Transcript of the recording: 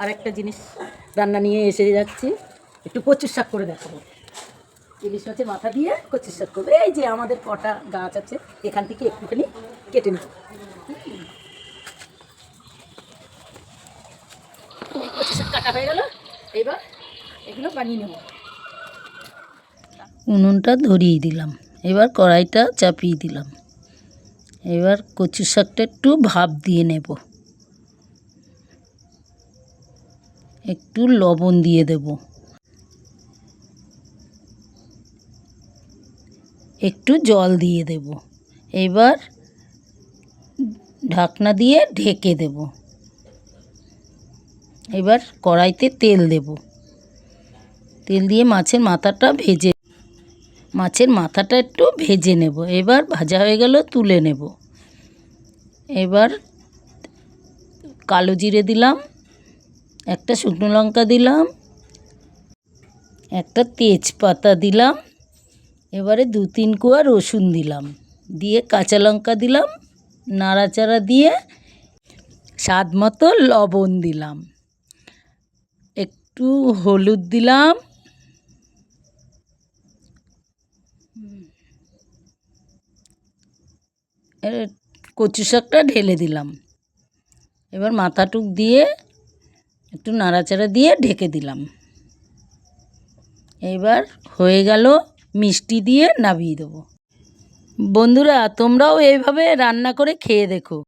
আর একটা জিনিস রান্না নিয়ে এসে যাচ্ছি। একটু কচুর শাক করে দেখাবো। ইলিশ মাছের মাথা দিয়ে কচুর শাক করব। এই যে আমাদের কটা গাছ আছে, এখান থেকে একটুখানি কেটে নেব। কচুর শাক হয়ে এবার এগুলো বানিয়ে উনুনটা ধরিয়ে দিলাম। এবার কড়াইটা চাপিয়ে দিলাম। এবার কচু শাকটা একটু ভাপ দিয়ে নেব। একটু লবণ দিয়ে দেব। একটু জল দিয়ে দেব। এবার ঢাকনা দিয়ে ঢেকে দেব। এবার কড়াইতে তেল দেব। তেল দিয়ে মাছের মাথাটা ভেজে, মাছের মাথাটা একটু ভেজে নেব। এবার ভাজা হয়ে গেল তুলে নেব। এবার কালো জিরে দিলাম। একটা শুকনো লঙ্কা দিলাম, একটা তেজপাতা দিলাম, এবারে দু তিন কুয়া রসুন দিলাম, দিয়ে কাঁচা লঙ্কা দিলাম, নাড়াচাড়া দিয়ে স্বাদ মতো লবণ দিলাম, একটু হলুদ দিলাম কচু শাকটা ঢেলে দিলাম, এবার মাথাটুক দিয়ে একটু নাড়াচাড়া দিয়ে ঢেকে দিলাম। এবার হয়ে গেল মিষ্টি দিয়ে নামিয়ে দেবো। বন্ধুরা, তোমরাও এইভাবে রান্না করে খেয়ে দেখো।